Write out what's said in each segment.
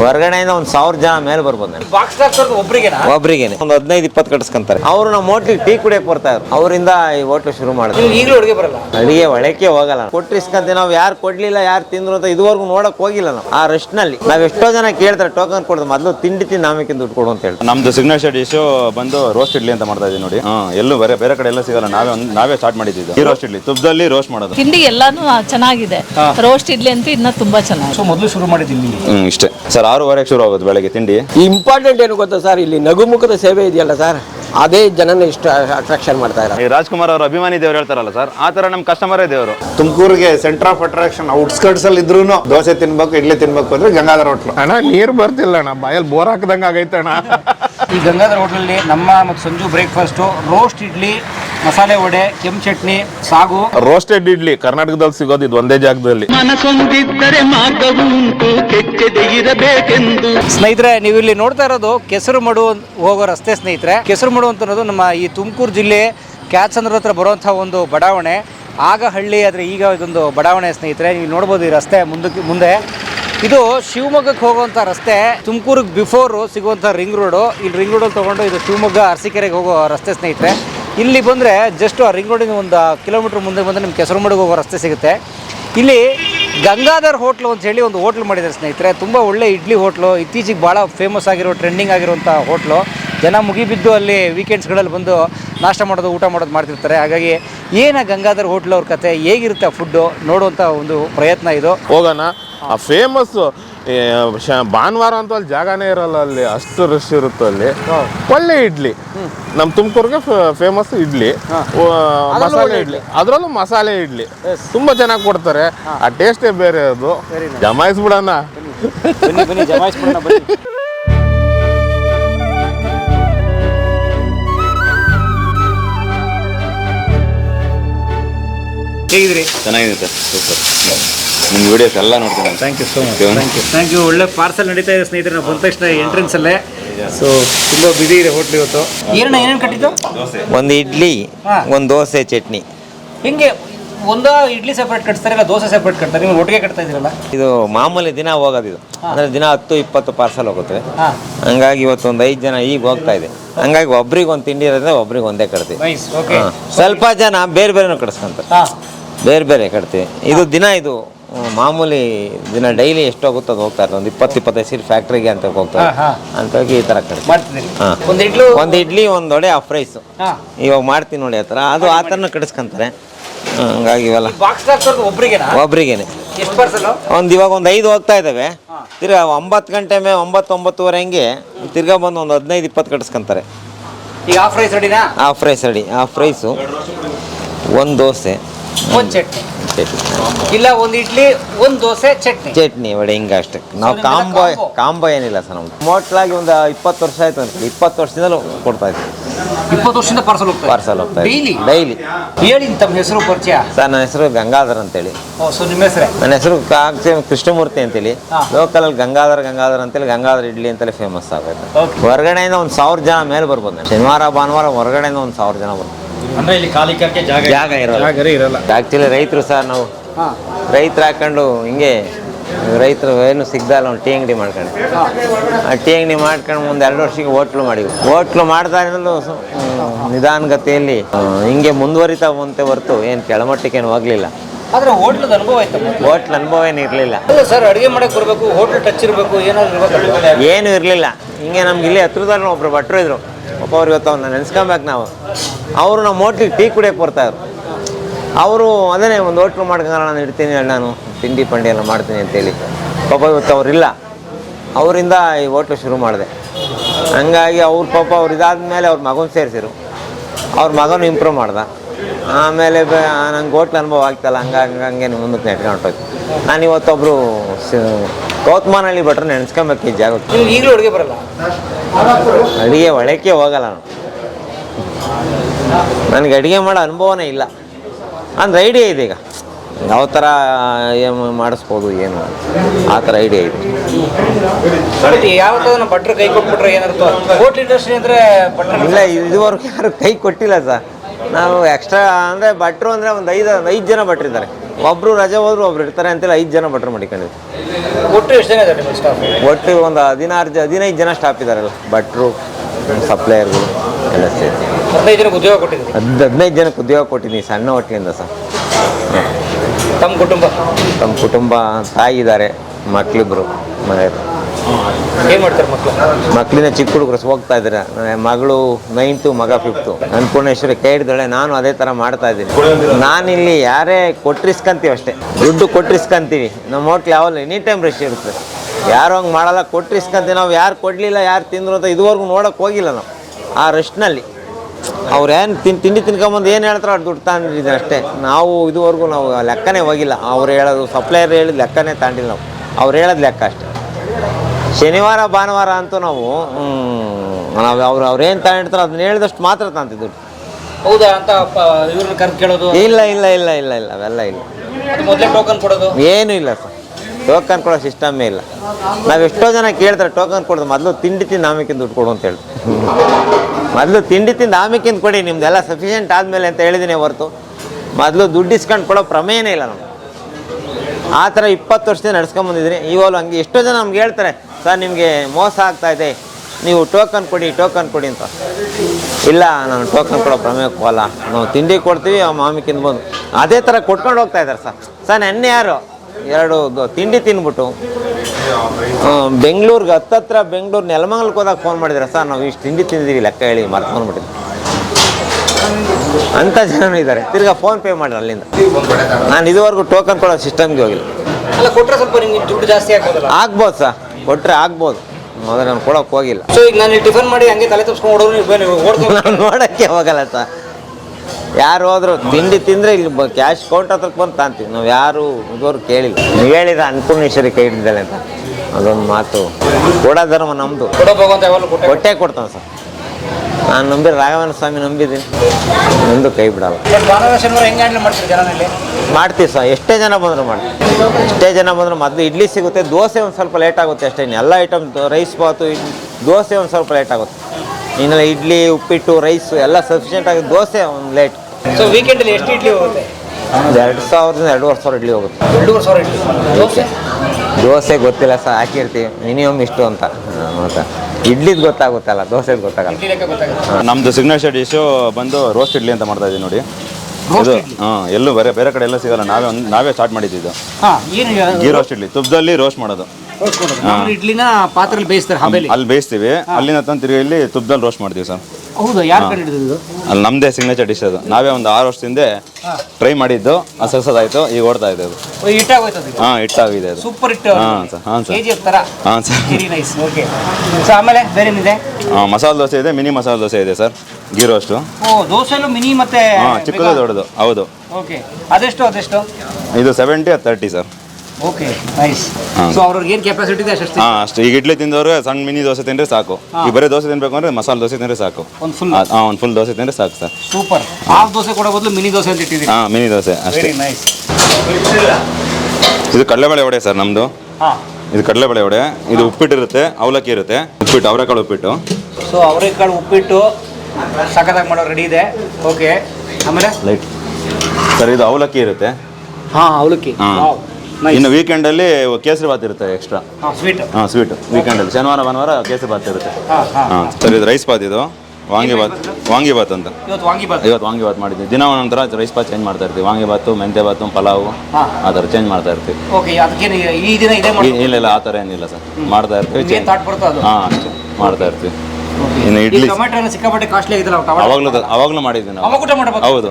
ಹೊರಗಡೆಯಿಂದ ಒಂದು ಸಾವಿರ ಜನ ಮೇಲೆ ಬರ್ಬೋದು ನಾನು ಬಾಕ್ಸ್ ಹಾಕ್ಸೋದು ಒಬ್ರಿಗೆನಾ? ಒಬ್ರಿಗೇನೆ. ಒಂದು ಹದಿನೈದು ಇಪ್ಪತ್ತು ಕಟ್ಸ್ಕೊಂತಾರೆ. ಅವರು ನಮ್ಮ ಹೋಟ್ಲಿಗೆ ಟೀ ಕುಡಿಯಕ್ಕೆ ಬರ್ತಾ ಇದ್ರು. ಅವರಿಂದ ಈ ಹೋಟ್ಲು ಶುರು ಮಾಡಿದ್ರು. ಈಗಲೂ ಅಡುಗೆ ಬರಲ್ಲ? ಅಡಿಗೆ ಒಳಕ್ಕೆ ಹೋಗಲ್ಲ ಕೊಟ್ಟು ನಾವ್ ನಾವು ಯಾರು ಕೊಡ್ಲಿಲ್ಲ ಯಾರು ತಿಂದ್ರು ಅಂತ ಇದುವರೆಗೂ ನೋಡಕ್ ಹೋಗಿಲ್ಲ ನಾವು. ಆ ರೆಸ್ಟ್ನಲ್ಲಿ ನಾವ್ ಎಷ್ಟೋ ಜನ ಕೇಳ್ತಾರೆ ಟೋಕನ್ ಕೊಡೋದು ಮೊದಲು ತಿಂಡಿ ತಿಂದು ಆಮೇಲೆ ದುಡ್ಡು ಕೊಡು ಅಂತ ಹೇಳಿ ನಮ್ದು ಸಿಗ್ನೇಚರ್ ಡಿಶು ಬಂದು ರೋಸ್ಟ್ ಇಡ್ಲಿ ಅಂತ ಮಾಡ್ತಾ ಇದೀವಿ ನೋಡಿ. ಹಾ ಎಲ್ಲೂ ಬೇರೆ ಬೇರೆ ಕಡೆ ಎಲ್ಲ ಸಿಗಲ್ಲ. ನಾವೇ ಒಂದ್- ನಾವೇ ಸ್ಟಾರ್ಟ್ ಮಾಡಿದ್ದು ಈ ರೋಸ್ಟ್ ಇಡ್ಲಿ. ತುಪ್ಪದಲ್ಲಿ ರೋಸ್ಟ್ ಮಾಡೋದು. ತಿಂಡಿ ಎಲ್ಲಾನು ಚೆನ್ನಾಗಿದೆ ರೋಸ್ಟ್ ಇಡ್ಲಿ ಅಂತೂ ಇನ್ನ ತುಂಬಾ ಚೆನ್ನಾಗಿದೆ. ಸೊ ಮೊದಲು ಶುರು ಮಾಡಿದ್ದೀನಿ ಹ್ಮ್ ಇಷ್ಟೇ. ಸರ್ ಆರೂವರೆಗೆ ಶುರು ಆಗೋದು ಬೆಳಗ್ಗೆ ತಿಂಡಿ. ಇಂಪಾರ್ಟೆಂಟ್ ಏನು ಗೊತ್ತಾ ಸರ್ ಇಲ್ಲಿ ನಗುಮುಖದ ಸೇವೆ ಇದೆಯಲ್ಲ ಸರ್ ಅದೇ ಜನನ ಇಷ್ಟ ಅಟ್ರಾಕ್ಷನ್ ಮಾಡ್ತಾ ಇದ್ದಾರೆ ಈ ರಾಜ್ಕುಮಾರ್ ಅವರು ಅಭಿಮಾನಿ ದೇವ್ರು ಹೇಳ್ತಾರಲ್ಲ ಸರ್ ಆ ತರ ನಮ್ ಕಸ್ಟಮರೇ ದೇವರು. ತುಮಕೂರಿಗೆ ಸೆಂಟರ್ ಆಫ್ ಅಟ್ರಾಕ್ಷನ್ ಔಟ್ಸ್ಕರ್ಟ್ಸ್ ಅಲ್ಲಿ ಇದ್ರು ದೋಸೆ ತಿನ್ಬೇಕು ಇಡ್ಲಿ ತಿನ್ಬೇಕು ಅಂದ್ರೆ ಗಂಗಾಧರ ಹೋಟ್ಲು ಅಣ್ಣ ನೀರು ಬರ್ತಿಲ್ಲ ಅಣ್ಣ ಬಾಯಲ್ಲಿ ಬೋರ್ ಹಾಕ್ದಂಗೆ ಆಗೈತೆ ಅಣ್ಣ. ಈ ಗಂಗಾಧರ ಹೋಟ್ಲಲ್ಲಿ ನಮ್ಮ ಮತ್ತು ಸಂಜು ಬ್ರೇಕ್ಫಾಸ್ಟ್ ರೋಸ್ಟ್ ಇಡ್ಲಿ ಮಸಾಲೆ ವಡೆ ಕೆಂಪು ಚಟ್ನಿ ಸಾಗು. ರೋಸ್ಟೆಡ್ ಇಡ್ಲಿ ಕರ್ನಾಟಕದಲ್ಲಿ ಸಿಗೋದು ಇದು ಒಂದೇ ಜಾಗದಲ್ಲಿ. ಮನಸೊಂದಿದ್ದರೆ ಮಾರ್ಗವುಂಟು ಕೆಚ್ಚದೆ ಇರಬೇಕೆಂದು. ಸ್ನೇಹಿತರೆ ನೀವು ಇಲ್ಲಿ ನೋಡ್ತಾ ಇರೋದು ಕೆಸರು ಮಡು ಹೋಗೋ ರಸ್ತೆ ಸ್ನೇಹಿತರೆ. ಕೆಸರು ಮಡು ಅಂತ ಅನ್ನೋದು ನಮ್ಮ ಈ ತುಮಕೂರು ಜಿಲ್ಲೆ ಕ್ಯಾಚಂದ್ರ ಹತ್ರ ಬರುವಂತಹ ಒಂದು ಬಡಾವಣೆ. ಆಗ ಹಳ್ಳಿ ಆದರೆ ಈಗ ಇದೊಂದು ಬಡಾವಣೆ ಸ್ನೇಹಿತರೆ. ನೀವು ನೋಡ್ಬೋದು ಈ ರಸ್ತೆ ಮುಂದಕ್ಕೆ ಮುಂದೆ. ಇದು ಶಿವಮೊಗ್ಗಕ್ಕೆ ಹೋಗುವಂಥ ರಸ್ತೆ. ತುಮಕೂರಿಗೆ ಬಿಫೋರ್ ಸಿಗುವಂಥ ರಿಂಗ್ ರೋಡು ಇಲ್ಲಿ ರಿಂಗ್ ರೋಡಲ್ಲಿ ತಗೊಂಡು ಇದು ಶಿವಮೊಗ್ಗ, ಅರಸೀಕೆರೆಗೆ ಹೋಗೋ ರಸ್ತೆ ಸ್ನೇಹಿತರೆ. ಇಲ್ಲಿ ಬಂದರೆ ಜಸ್ಟ್ ಆ ರಿಂಗ್ ರೋಡಿನ ಒಂದು ಕಿಲೋಮೀಟರ್ ಮುಂದೆ ಬಂದ್ರೆ ನಿಮ್ಗೆ ಕೆಸರುಮಡುಗೆ ಹೋಗೋ ರಸ್ತೆ ಸಿಗುತ್ತೆ. ಇಲ್ಲಿ ಗಂಗಾಧರ್ ಹೋಟ್ಲು ಅಂತ ಹೇಳಿ ಒಂದು ಹೋಟ್ಲು ಮಾಡಿದ್ದಾರೆ ಸ್ನೇಹಿತರೆ. ತುಂಬ ಒಳ್ಳೆ ಇಡ್ಲಿ ಹೋಟ್ಲು. ಇತ್ತೀಚೆಗೆ ಭಾಳ ಫೇಮಸ್ ಆಗಿರೋ ಟ್ರೆಂಡಿಂಗ್ ಆಗಿರುವಂತಹ ಹೋಟ್ಲು. ಜನ ಮುಗಿಬಿದ್ದು ಅಲ್ಲಿ ವೀಕೆಂಡ್ಸ್ಗಳಲ್ಲಿ ಬಂದು ನಾಷ್ಟ ಮಾಡೋದು ಊಟ ಮಾಡೋದು ಮಾಡ್ತಿರ್ತಾರೆ. ಹಾಗಾಗಿ ಏನ ಗಂಗಾಧರ್ ಹೋಟ್ಲ್ ಅವ್ರ ಕತೆ ಹೇಗಿರುತ್ತೆ ಆ ಫುಡ್ಡು ನೋಡುವಂಥ ಒಂದು ಪ್ರಯತ್ನ ಇದು. ಹೋಗೋಣ. ಆ ಫೇಮಸ್ ಭಾನುವಾರ ಅಂತ ಅಲ್ಲಿ ಜಾಗನೇ ಇರಲ್ಲ ಅಲ್ಲಿ. ಅಷ್ಟು ರಶ್ ಇರುತ್ತೆ ಅಲ್ಲಿ. ಒಳ್ಳೆ ಇಡ್ಲಿ. ನಮ್ಮ ತುಮಕೂರಿಗೆ ಫೇಮಸ್ ಇಡ್ಲಿ. ಮಸಾಲೆ ಇಡ್ಲಿ. ಅದರಲ್ಲೂ ಮಸಾಲೆ ಇಡ್ಲಿ. ತುಂಬಾ ಚೆನ್ನಾಗಿ ಕೊಡ್ತಾರೆ. ಆ ಟೇಸ್ಟೇ ಬೇರೆ ಅದು. ಜಮಾಯಿಸ್ಬಿಡೋಣ. ಹೇಗಿದ್ರಿ ಚೆನ್ನಾಗಿದೆ ಸರ್ ಸೂಪರ್ ನಿಮ್ಮ ವಿಡಿಯೋಸ್ ಎಲ್ಲ ನೋಡ್ತೀನಿ thank you so much thank you thank you ಒಳ್ಳೆ ಪಾರ್ಸಲ್ ನಡೀತಾ ಇದೆ ಸ್ನೇಹಿತರೆ. ನಾವು ಬಂದ ತಕ್ಷಣ ಎಂಟ್ರೆನ್ಸ್ ಅಲ್ಲೇ. ಸೊ ತುಂಬ ಬಿಸಿ ಇದೆ ಹೋಟ್ಲ್ ಇವತ್ತು. ಏನಣ್ಣ ಏನೇನು ಕಟ್ಟಿದ್ದು? ಒಂದು ಇಡ್ಲಿ ಒಂದು ದೋಸೆ ಚಟ್ನಿ. ಹಿಂಗೆ? ಒಂದೋ ಇಡ್ಲಿ ಸೆಪರೇಟ್ ಕಟ್ತಾರೆ ಇಲ್ಲ ದೋಸೆ ಸೆಪರೇಟ್ ಕಟ್ತಾರೆ? ನೀವು ಒಟ್ಟಿಗೆ ಕಟ್ತಾ ಇದ್ದೀರಲ್ಲ? ಇದು ಮಾಮೂಲಿ ದಿನ ಹೋಗೋದು ಇದು. ಅಂದ್ರೆ ದಿನ ಹತ್ತು ಇಪ್ಪತ್ತು ಪಾರ್ಸಲ್ ಹೋಗುತ್ತೆ. ಹಂಗಾಗಿ ಇವತ್ತು ಒಂದು ಐದು ಜನ ಈಗ ಹೋಗ್ತಾ ಇದೆ. ಹಂಗಾಗಿ ಒಬ್ರಿಗೆ ಒಂದು ತಿಂಡಿ ಇರೋದ್ರೆ ಒಬ್ರಿಗೆ ಒಂದೇ ಕಟ್ತೀವಿ ನೈಸ್ ಓಕೆ ಸ್ವಲ್ಪ ಜನ ಬೇರೆ ಬೇರೆನೂ ಕಟ್ಸ್ಕೊಂತಾರೆ. ಹಾಂ. ಬೇರೆ ಬೇರೆ ಕಟ್ತೀವಿ. ಇದು ದಿನ ಇದು ಮಾಮೂಲಿ ದಿನ ಡೈಲಿ ಎಷ್ಟು ಹೋಗುತ್ತೋ ಅದು ಹೋಗ್ತಾ ಇರ್ತದೆ ಒಂದು ಇಪ್ಪತ್ತು ಇಪ್ಪತ್ತೈದು ಸೀಟ್ ಫ್ಯಾಕ್ಟ್ರಿಗೆ ಅಂತ ಹೋಗ್ತಾರೆ ಹಾ, ಹಾ. ಅಂತ ಹೋಗಿ ಈ ಥರ ಕಟ್ತೀವಿ. ಒಂದು ಇಡ್ಲು? ಒಂದು ಇಡ್ಲಿ ಒಂದು ವಡೆ ಹಾಫ್ ರೈಸ್ ಇವಾಗ ಮಾಡ್ತೀನಿ ನೋಡಿ ಆ ಥರ ಅದು ಆ ಥರನೂ ಕಟ್ಸ್ಕೊಂತಾರೆ. ಹಂಗಾಗಿ ಇವೆಲ್ಲ. ಒಬ್ರಿಗೆನಾ? ಪಾರ್ಸಲು ಒಂದು ಇವಾಗ ಒಂದು ಐದು ಹೋಗ್ತಾ ಇದ್ದಾವೆ ತಿರ್ಗಾ ಒಂಬತ್ತು ಗಂಟೆ ಮೇಲೆ ಒಂಬತ್ತು ಒಂಬತ್ತುವರೆ ಹಂಗೆ ತಿರ್ಗಾ ಬಂದು ಒಂದು ಹದಿನೈದು ಇಪ್ಪತ್ತು ಕಟ್ಸ್ಕೊಂತಾರೆ. ಹಾಫ್ ರೈಸ್ ರೆಡಿನಾ half rice ready half rice ಒಂದು ದೋಸೆ. ಒಂದು ಚಟ್ನಿ. ಚಟ್ನಿ. ಇಲ್ಲ ಒಂದು ಇಡ್ಲಿ ಒಂದು ದೋಸೆ ಚಟ್ನಿ. ಚಟ್ನಿ ವಡೆ ಹಿಂಗೆ ಅಷ್ಟೇ. ನಾವು ಕಾಂಬೋ? ಕಾಂಬೋ. ಏನಿಲ್ಲ ಸರ್ ನಮ್ದು. ಮೋಟ್ಲಾಗಿ ಒಂದು ಇಪ್ಪತ್ತು ವರ್ಷ ಆಯ್ತು ಅಂತ ಇಪ್ಪತ್ತು ವರ್ಷದಿಂದಲೂ ಕೊಡ್ತಾ ಇದ್ದೀವಿ. ಇಪ್ಪತ್ತು ವರ್ಷದಿಂದ ಪಾರ್ಸಲ್ ಹೋಗ್ತಾ ಪಾರ್ಸಲ್ ಹೋಗ್ತಾ ಡೈಲಿ ಡೈಲಿ ಹೇಳಿ ತಮ್ಮ ಹೆಸರು ಪರಿಚಯ? ಸರ್ ನನ್ನ ಹೆಸರು ಗಂಗಾಧರ್ ಅಂತೇಳಿ. ಸೊ ನಿಮ್ಮ ಹೆಸರೇ? ನನ್ನ ಹೆಸರು ಕಾಕ್ಸಿ ಕೃಷ್ಣಮೂರ್ತಿ ಅಂತೇಳಿ. ಹಾ. ಗಂಗಾಧರ ಗಂಗಾಧರ್ ಗಂಗಾಧರ್ ಅಂತೇಳಿ ಗಂಗಾಧರ್ ಇಡ್ಲಿ ಅಂತೇಳಿ ಫೇಮಸ್ ಆಗುತ್ತೆ Okay. ಹೊರಗಡೆಯಿಂದ ಒಂದು ಸಾವಿರ ಜನ ಮೇಲೆ ಬರ್ಬೋದು. ನಾನು. ಶನಿವಾರ ಭಾನುವಾರ ಹೊರಗಡೆಯಿಂದ ಒಂದು ಸಾವಿರ ಜನ ಬರ್ಬೋದು. ಅಂದ್ರೆ ಇಲ್ಲಿ ಕಾಲಿಕಕ್ಕೆ ಜಾಗ ಜಾಗ ಇರಲ್ಲ. ಇರಲ್ಲ. ಆ್ಯಕ್ಚುಲಿ ರೈತರು ಸರ್ ನಾವು ಹಾಂ. ರೈತರು ಹಾಕೊಂಡು ಹಿಂಗೆ ರೈತರು ಏನು ಸಿಗ್ದಲ್ಲ ಒಂದು ಟೀ ಅಂಗಡಿ ಮಾಡ್ಕೊಂಡು. ಆ ಟೀ ಅಂಗಡಿ ಮಾಡ್ಕೊಂಡು ಮುಂದೆ ಎರಡು ವರ್ಷಕ್ಕೆ ಹೋಟ್ಲು ಮಾಡಿವಿ ಹೋಟ್ಲು ಮಾಡ್ತಾ ಇರೋದು ಸು- ನಿಧಾನಗತಿಯಲ್ಲಿ. ಹಿಂಗೆ ಮುಂದುವರಿತಾ ಬಂತೆ ಹೊರತು ಏನು ಕೆಳಮಟ್ಟಕ್ಕೇನು ಹೋಗ್ಲಿಲ್ಲ. ಆದ್ರೆ ಹೋಟ್ಲದ ಅನುಭವ ಆಯ್ತು ಹೋಟ್ಲ್ ಅನುಭವ ಏನು ಇರಲಿಲ್ಲ ಸರ್ ಅಡುಗೆ ಮಾಡಕ್ಕೆ ಬರಬೇಕು ಹೋಟ್ಲ್ ಟಚ್ ಇರಬೇಕು ಏನಾದ್ರು ಇರ್ಬೇಕು ಏನು ಇರಲಿಲ್ಲ. ಹಿಂಗೆ ನಮ್ಗೆ ಇಲ್ಲಿ ಹತ್ರದಲ್ಲಿ ಒಬ್ರು ಭಟ್ರು ಇದ್ರು. ಒಬ್ಬ ಅವ್ರು ಇವತ್ತು ಅವ್ರನ್ನ ನೆನೆಸ್ಕೊಬೇಕು ನಾವು. ಅವರು ನಮ್ಮ ಹೋಟ್ಲಿಗೆ ಟೀ ಕುಡಿಯೋಕೆ ಬರ್ತಾಯಿದ್ರು ಅವರು ಅದನ್ನೇ ಒಂದು ಹೋಟ್ಲು ಮಾಡ್ಕೊಂಡು ನಾನು ಇಡ್ತೀನಿ ಹೇಳಿ ನಾನು, ತಿಂಡಿ ಪಂಡಿ ಎಲ್ಲ ಮಾಡ್ತೀನಿ ಅಂತೇಳಿ. ಪಾಪ ಇವತ್ತು ಅವರಿಲ್ಲ ಅವರಿಂದ ಈ ಹೋಟ್ಲು ಶುರು ಮಾಡಿದೆ. ಹಂಗಾಗಿ ಅವ್ರ ಪಾಪ ಅವ್ರು ಇದಾದ್ಮೇಲೆ ಅವ್ರ ಮಗನ ಸೇರಿಸಿರು. ಅವ್ರ ಮಗನು ಇಂಪ್ರೂವ್ ಮಾಡ್ದ. ಆಮೇಲೆ ನಂಗೆ ಹೋಟ್ಲು ಅನುಭವ ಆಗ್ತಲ್ಲ, ಹಂಗಾಗಿ ಹಂಗೆ ಮುಂದಕ್ಕೆ ನೆಟ್ಕೊಂಡು ಹೊರ್ಟೋಯ್ತು. ನಾನು ಇವತ್ತೊಬ್ಬರು ಕೋತ್ಮಾನಹಳ್ಳಿ ಭಟ್ರು ನೆನೆಸ್ಕೊಬೇಕು ಈ ಜಾಗ ಈಗಲೂ ಅಡುಗೆ ಬರಲ್ಲ? ಅಡುಗೆ ಒಳಕ್ಕೆ ಹೋಗಲ್ಲ ನಾನು. ನನಗೆ ಅಡುಗೆ ಮಾಡೋ ಅನುಭವನೇ ಇಲ್ಲ. ಅಂದ್ರೆ ಐಡಿಯಾ ಇದೆ ಈಗ. ಯಾವ ಥರ ಏನು ಮಾಡಿಸ್ಬೋದು ಏನು ಆ ಥರ ಐಡಿಯಾ ಇದೆ. ಬಟ್ ಯಾವತ್ತಾದ್ರು ಭಟ್ರು ಕೈ ಕೊಟ್ಬಿಟ್ರೆ ಏನರ್ಥ ಹೋಟ್ಲ್ ಇಂಡಸ್ಟ್ರಿ ಅಂದ್ರೆ ಭಟ್ರ ಇಲ್ಲ ಇದುವರೆಗೂ ಯಾರು ಕೈ ಕೊಟ್ಟಿಲ್ಲ ಸರ್. ನಾವು ಎಕ್ಸ್ಟ್ರಾ ಅಂದರೆ ಭಟ್ರು ಅಂದರೆ ಒಂದು ಐದು ಐದು ಜನ ಭಟ್ರಿದ್ದಾರೆ ಒಬ್ರು ರಜೆ ಹೋದ್ರು ಒಬ್ರು ಇರ್ತಾರೆ ಅಂತೇಳಿ ಐದು ಜನ ಭಟ್ರು ಮಾಡಿಕೊಂಡಿದ್ವಿ ಒಟ್ಟು ಎಷ್ಟು ಜನ ಇದ್ದಾರೆ ನಿಮ್ಮ ಸ್ಟಾಫ್ ಒಟ್ಟು ಒಂದು ಹದಿನಾರು ಜ ಹದಿನೈದು ಜನ ಸ್ಟಾಫ್ ಇದ್ದಾರಲ್ಲ ಭಟ್ರು ಸಪ್ಲೈಯರ್ಗಳು ಎಲ್ಲ ಸೇರಿ. ಹದಿನೈದು ಜನಕ್ಕೆ ಉದ್ಯೋಗ ಕೊಟ್ಟಿದ್ದೀರಿ? ಹದ್ ಹದಿನೈದು ಜನಕ್ಕೆ ಉದ್ಯೋಗ ಕೊಟ್ಟಿದ್ದೀನಿ ಸಣ್ಣ ಹೊಟ್ಟೆಯಿಂದ ಸರ್. ತಮ್ಮ ಕುಟುಂಬ? ತಮ್ಮ ಕುಟುಂಬ ತಾಯಿ ಇದ್ದಾರೆ ಮಕ್ಳಿಬ್ರು ಮನೆಯವರು. ಏನು ಮಾಡ್ತಾರೆ ಮಕ್ಕಳು ಮಕ್ಕಳಿನ ಚಿಕ್ಕ ಹುಡುಗರು ಹೋಗ್ತಾ ಇದ್ದಾರೆ ಮಗಳು ನೈನ್ತು, ಮಗ ಫಿಫ್ತು. ಅನ್ನಪೂರ್ಣೇಶ್ವರಿ ಕೈ ನಾನು ಅದೇ ಥರ ಮಾಡ್ತಾ ಇದ್ದೀನಿ. ನಾನಿಲ್ಲಿ ಯಾರೇ ಕೊಟ್ಟಿಸ್ಕೊಂತೀವಿ ಅಷ್ಟೇ. ದುಡ್ಡು ಕೊಟ್ಟಿಸ್ಕೊಂತೀವಿ ನಮ್ಮ ಹೋಟ್ಲ್ ಯಾವಲ್ಲ ಎನಿ ಟೈಮ್ ರಶ್ ಇರುತ್ತೆ. ಯಾರು ಹಂಗೆ ಮಾಡಲ್ಲ ಕೊಟ್ಟಿಸ್ಕೊಂತೀವಿ ನಾವು ಯಾರು ಕೊಡಲಿಲ್ಲ, ಯಾರು ತಿಂದ್ರು ಅಂತ ಇದುವರೆಗೂ ನೋಡೋಕೆ ಹೋಗಿಲ್ಲ ನಾವು. ಆ ರಶ್ನಲ್ಲಿ ಅವ್ರು ಏನು ತಿನ್, ತಿಂಡಿ ತಿನ್ಕೊಂಬಂದು ಏನು ಹೇಳ್ತಾರೋ ಅದು ದುಡ್ಡು ತಾಂಡಿದ್ದೀನಿ ಅಷ್ಟೇ. ನಾವು ಇದುವರೆಗೂ ನಾವು ಲೆಕ್ಕನೇ ಹೋಗಿಲ್ಲ. ಅವ್ರು ಹೇಳೋದು ಸಪ್ಲೈಯರ್ ಹೇಳಿದ ಲೆಕ್ಕನೇ ತಾಂಡಿಲ್ಲ ನಾವು. ಅವ್ರು ಹೇಳೋದು ಲೆಕ್ಕ ಅಷ್ಟೇ. ಶನಿವಾರ ಭಾನುವಾರ ಅಂತೂ ನಾವು ನಾವು ಅವ್ರು ಅವ್ರು ಏನು ತಗೊಂಡಿರ್ತಾರೋ ಅದನ್ನ ಹೇಳಿದಷ್ಟು ಮಾತ್ರ ತಂತಿದ್ದು ಹೌದಾ? ಅಂತ ಇವ್ರನ್ನ ಕರೆದು ಕೇಳೋದು? ಇಲ್ಲ ಇಲ್ಲ ಇಲ್ಲ ಇಲ್ಲ ಇಲ್ಲ ಅವೆಲ್ಲ ಇಲ್ಲ. ಮೊದಲೇ ಟೋಕನ್ ಕೊಡೋದು? ಏನೂ ಇಲ್ಲ ಸರ್. ಟೋಕನ್ ಕೊಡೋ ಸಿಸ್ಟಮೇ ಇಲ್ಲ. ನಾವು ಎಷ್ಟೋ ಜನ ಕೇಳ್ತಾರೆ ಟೋಕನ್ ಕೊಡೋದು ಮೊದಲು ತಿಂಡಿ ತಿಂದು ಆಮೇಕಿಂದ ದುಡ್ಡು ಕೊಡು ಅಂತ ಹೇಳಿ ಮೊದಲು ತಿಂಡಿ ತಿಂದು ಆಮೇಕಿಂದ ಕೊಡಿ ನಿಮ್ದೆಲ್ಲ ಸಫಿಷಿಯೆಂಟ್ ಆದಮೇಲೆ ಅಂತ ಹೇಳಿದ್ದೀನಿ ಹೊರತು. ಮೊದಲು ದುಡ್ಡು ಇಸ್ಕೊಂಡು ಕೊಡೋ ಪ್ರಮೇಯನೇ ಇಲ್ಲ ನಮ್ಗೆ. ಆ ಥರ ಇಪ್ಪತ್ತು ವರ್ಷದಿಂದ ನಡ್ಸ್ಕೊಂಬಂದಿದ್ದೀನಿ ಇವಾಗ ಹಂಗೆ ಎಷ್ಟೋ ಜನ ನಮ್ಗೆ ಹೇಳ್ತಾರೆ ಸರ್ ನಿಮಗೆ ಮೋಸ ಆಗ್ತಾ ಇದೆ. ನೀವು ಟೋಕನ್ ಕೊಡಿ ಟೋಕನ್ ಕೊಡಿ ಅಂತ. ಇಲ್ಲ ನಾನು ಟೋಕನ್ ಕೊಡೋ ಪ್ರಮೇಯಕ್ಕೆ ಹೋಗಲ್ಲ. ನಾವು ತಿಂಡಿ ಕೊಡ್ತೀವಿ ಆ ಮಾಮಿಕಿಂದ ಬಂದು ಅದೇ ಥರ ಕೊಟ್ಕೊಂಡು ಹೋಗ್ತಾ ಇದ್ದಾರೆ ಸರ್. ಸರ್ ನೆನ್ನೆ ಯಾರು? ಎರಡು ತಿಂಡಿ ತಿನ್ಬಿಟ್ಟು. ಬೆಂಗಳೂರಿಗೆ ಹತ್ತತ್ರ ಬೆಂಗಳೂರು ನೆಲಮಂಗಲಕ್ಕೆ ಹೋದಾಗ ಫೋನ್ ಮಾಡಿದ್ರೆ ಸರ್ ನಾವು ಇಷ್ಟು ತಿಂಡಿ ತಿಂದಿದ್ದೀವಿ ಲೆಕ್ಕ ಹೇಳಿ ಮರ್ತ್ಕೊಂಡ್ಬಿಟ್ಟಿದ್ವಿ ಅಂಥ ಜನ ಇದ್ದಾರೆ. ತಿರ್ಗಾ ಫೋನ್ ಪೇ ಮಾಡಿದ್ರು ಅಲ್ಲಿಂದ. ನಾನು ಇದುವರೆಗೂ ಟೋಕನ್ ಕೊಡೋ ಸಿಸ್ಟಮ್ಗೆ ಹೋಗಿಲ್ಲ. ಅಲ್ಲ ಕೊಟ್ಟರೆ ಸ್ವಲ್ಪ ನಿಮ್ಗೆ ದುಡ್ಡು ಜಾಸ್ತಿ ಆಗ್ಬೋದಲ್ಲ? ಆಗ್ಬೋದು ಸರ್. ಕೊಟ್ಟರೆ ಆಗ್ಬೋದು. ಆದರೆ ನಾನು ಕೊಡೋಕೆ ಹೋಗಿಲ್ಲ. ಸೊ ಈಗ ನಾನು ಟಿಫನ್ ಮಾಡಿ ಹಂಗೆ ತಲೆ ತಪ್ಸ್ಕೊಂಡು ಓಡೋದು ನೀವು ಬನ್ನಿ, ಓಡ್ಕೊಂಡು ನಾನು ನೋಡೋಕ್ಕೆ ಹೋಗಲ್ಲ ಸರ್. ಯಾರು ಹೋದ್ರು ತಿಂಡಿ ತಿಂದರೆ ಇಲ್ಲಿ ಕ್ಯಾಶ್ ಕೌಂಟ್ ಹತ್ರಕ್ಕೆ ಬಂದು ತಾಂತೀವಿ ನಾವು ಯಾರು ಇದುವರೆಗೂ ಕೇಳಿಲ್ಲ. ನೀವು ಹೇಳಿದ ಅನ್ನಪೂರ್ಣೇಶ್ವರಿ ಕೈ ಹಿಡಿದಾಳೆ ಅಂತ. ಅದೊಂದು ಮಾತು. ಕೊಡೋ ಧರ್ಮ ನಮ್ಮದು ಕೊಡೋ ಭಗವಂತ ಯಾವಾಗಲೂ ಕೊಟ್ಟೆ ಕೊಡ್ತಾನೆ ಸರ್. ನಾನು ನಂಬಿ ರಾಘವೇಂದ್ರ ಸ್ವಾಮಿ ನಂಬಿದ್ದೀನಿ. ನಂದು ಕೈ ಬಿಡಲ್ಲ. ಮಾಡ್ತೀವಿ ಸರ್ ಎಷ್ಟೇ ಜನ ಬಂದರೂ ಮಾಡ್ತೀವಿ. ಎಷ್ಟೇ ಜನ ಬಂದರೂ ಮೊದಲು ಇಡ್ಲಿ ಸಿಗುತ್ತೆ ದೋಸೆ ಒಂದು ಸ್ವಲ್ಪ ಲೇಟ್ ಆಗುತ್ತೆ ಅಷ್ಟೇ ಇನ್ನು ಎಲ್ಲ ಐಟಮ್ ರೈಸ್ ಬಾತು ದೋಸೆ ಒಂದು ಸ್ವಲ್ಪ ಲೇಟ್ ಆಗುತ್ತೆ. ಇನ್ನೆಲ್ಲ ಇಡ್ಲಿ ಉಪ್ಪಿಟ್ಟು ರೈಸು ಎಲ್ಲ ಸಫಿಷಿಯೆಂಟ್ ಆಗಿ ದೋಸೆ ಒಂದು ಲೇಟ್ ಸೊ ವೀಕೆಂಡಲ್ಲಿ ಎಷ್ಟು ಇಡ್ಲಿ ಹೋಗುತ್ತೆ? ಒಂದು ಎರಡು ಸಾವಿರದಿಂದ ಎರಡೂವರೆ ಸಾವಿರ ಇಡ್ಲಿ ಹೋಗುತ್ತೆ. ಎರಡೂವರೆ ಸಾವಿರ ಇಡ್ಲಿ. ದೋಸೆ? ದೋಸೆ ಗೊತ್ತಿಲ್ಲ ಸರ್ ಹಾಕಿರ್ತೀವಿ ಮಿನಿಮಮ್ ಇಷ್ಟು ಅಂತ. ಮತ್ತು? ಇಡ್ಲಿದು ಗೊತ್ತಾಗುತ್ತಲ್ಲ ದೋಸೆದು ಗೊತ್ತಾಗಲ್ಲ. ನಮ್ದು ಸಿಗ್ನೇಚರ್ ಡಿಶು ಬಂದು ರೋಸ್ಟ್ ಇಡ್ಲಿ ಅಂತ ಮಾಡ್ತಾ ಇದೀವಿ ನೋಡಿ. ಇದು ಹಾಂ ಎಲ್ಲೂ ಬೇರೆ ಬೇರೆ ಕಡೆ ಎಲ್ಲ ಸಿಗಲ್ಲ. ನಾವೇ ಒಂದು ನಾವೇ ಸ್ಟಾರ್ಟ್ ಮಾಡಿದ್ದು ಗೀ ರೋಸ್ಟ್ ಇಡ್ಲಿ. ತುಪ್ಪದಲ್ಲಿ ರೋಸ್ಟ್ ಮಾಡೋದು. ಇಡ್ಲಿನ ಪಾತ್ರೆಯಲ್ಲಿ ಬೇಯಿಸ್ತಾರೆ? ಹಬೇಲಿ? ಅಲ್ಲಿ ಬೇಯಿಸ್ತೀವಿ. ಅಲ್ಲಿಂದ ತಂದು ತಿರುಗಿ ಇಲ್ಲಿ ತುಪ್ಪದಲ್ಲಿ ರೋಸ್ಟ್ ಮಾಡ್ತೀವಿ ಸರ್. ಹೌದು? ಯಾರು ಅಲ್ಲಿ ನಮ್ಮದೇ ಸಿಗ್ನೇಚರ್ ಡಿಶ್ ಅದು. ನಾವೇ ಒಂದು ಆರು ವರ್ಷದಿಂದ ಟ್ರೈ ಮಾಡಿದ್ದು ಅದು ಸಕ್ಸಸ್ ಆಯಿತು ಈಗ ಓಡ್ತಾ ಇದೆ ಅದು. ಹಾಂ ಹಿಟ್ಟಾಗಿದೆ ಅದು. ಸೂಪರ್ ಹಿಟ್ಟು ಹಾಂ ಸರ್. ಹಾಂ ಸರ್. ಜಿ ಥರ ಹಾಂ sir. Very nice okay so ಆಮೇಲೆ ಬೇರೆ ಏನಿದೆ ಹಾಂ ಮಸಾಲೆ ದೋಸೆ ಇದೆ ಮಿನಿ ಮಸಾಲ ದೋಸೆ ಇದೆ ಸರ್. ಗೀ ರೋಸ್ಟು ಓ ದೋಸೆಲು ಮಿನಿ ಮತ್ತೆ ಹಾಂ ಚಿಕ್ಕದು ದೊಡ್ಡದು. ಹೌದು. ಓಕೆ ಅದೆಷ್ಟು ಅದೆಷ್ಟು? ಇದು ಸೆವೆಂಟಿ ಅದು thirty sir. Okay nice. So ಅವ್ರಿಗೆ ಏನು ಕೆಪಾಸಿಟಿ ಇದೆ ಅಷ್ಟು? ಹಾಂ ಅಷ್ಟು. ಈಗ ಇಡ್ಲಿ ತಿಂದವ್ರಿಗೆ ಸಣ್ಣ ಮಿನಿ ದೋಸೆ ತಿಂದರೆ ಸಾಕು. ಈಗ ಬರೀ ದೋಸೆ ತಿನ್ಬೇಕು ಅಂದರೆ ಮಸಾಲೆ ದೋಸೆ ತಿಂದರೆ ಸಾಕು. ಒಂದು ಫುಲ್ ಹಾಂ ಒಂದು ಫುಲ್ ದೋಸೆ ತಿಂದರೆ ಸಾಕು ಸರ್. ಸೂಪರ್ ಹಾಫ್ ದೋಸೆ ಕೊಡೋ ಬದಲು ಮಿನಿ ದೋಸೆ ಅಂತ ಹಾಂ ಮಿನಿ ದೋಸೆ ಅಷ್ಟೇ. ನೈಸ್ ಇದು ಕಡಲೆಬೇಳೆ ವಡೆ ಸರ್ ನಮ್ಮದು ಹಾಂ. ಇದು ಕಡಲೆಬೇಳೆ ವಡೆ. ಇದು ಉಪ್ಪಿಟ್ಟು ಇರುತ್ತೆ ಅವಲಕ್ಕಿ ಇರುತ್ತೆ. ಉಪ್ಪಿಟ್ಟು ಅವರೆಕಾಳು ಉಪ್ಪಿಟ್ಟು. ಸೊ ಅವರೆಕಾಳು ಉಪ್ಪಿಟ್ಟು ಸಖತ್ತಾಗಿ ಮಾಡೋ ರೆಡಿ ಇದೆ. ಓಕೆ ಆಮೇಲೆ? ಲೈಟ್ ಸರ್ ಇದು ಅವಲಕ್ಕಿ ಇರುತ್ತೆ. ಹಾಂ ಅವಲಕ್ಕಿ. ಹಾಂ. ಇನ್ನು ವೀಕೆಂಡಲ್ಲಿ ಕೇಸರಿ ಬಾತ್ ಇರುತ್ತೆ ಎಕ್ಸ್ಟ್ರಾ ಹಾಂ ಸ್ವೀಟ್ ಹಾಂ ಸ್ವೀಟ್ ವೀಕೆಂಡಲ್ಲಿ. ಶನಿವಾರ ಭಾನುವಾರ ಕೇಸರಿ ಬಾತ್ ಇರುತ್ತೆ. ಹಾಂ ಸರಿ ಇದು ರೈಸ್ ಬಾತ್ ಇದು. ವಾಂಗಿ ಬಾತ್ ವಾಂಗಿ ಬಾತ್ ಅಂತ. ಇವತ್ತು ವಾಂಗಿ ಬಾತ್ ಇವತ್ತು ವಾಂಗಿ ಬಾತ್ ಮಾಡಿದ್ವಿ. ದಿನ ಒಂದೊಂಥರ ರೈಸ್ ಬಾತ್ ಚೇಂಜ್ ಮಾಡ್ತಾ ಇರ್ತೀವಿ. ವಾಂಗಿ ಬಾತು ಮೆಂತೆ ಬಾತು ಪಲಾವು. ಆ ಥರ ಚೇಂಜ್ ಮಾಡ್ತಾ ಇರ್ತೀವಿ. ಓಕೆ ಅದಕ್ಕೇನು ಈ ದಿನ ಇದೆ ಮಾಡಿ ಇಲ್ಲ ಇಲ್ಲ ಆ ಥರ ಏನಿಲ್ಲ ಸರ್. ಮಾಡ್ತಾ ಇರ್ತೀವಿ ಹಾಂ ಅಷ್ಟೇ. ಮಾಡ್ತಾ ಇರ್ತೀವಿ. ಇನ್ನು ಇಡ್ಲಿ. ಸಿಕ್ಕಾಪಟ್ಟೆ ಕಾಸ್ಟ್ಲಿ ಆಗಿದ್ದಲ್ಲ ಅವಾಗಲೂ ಅವಾಗಲೂ ಮಾಡಿದ್ವಿ ನಾವು. ಹೌದು.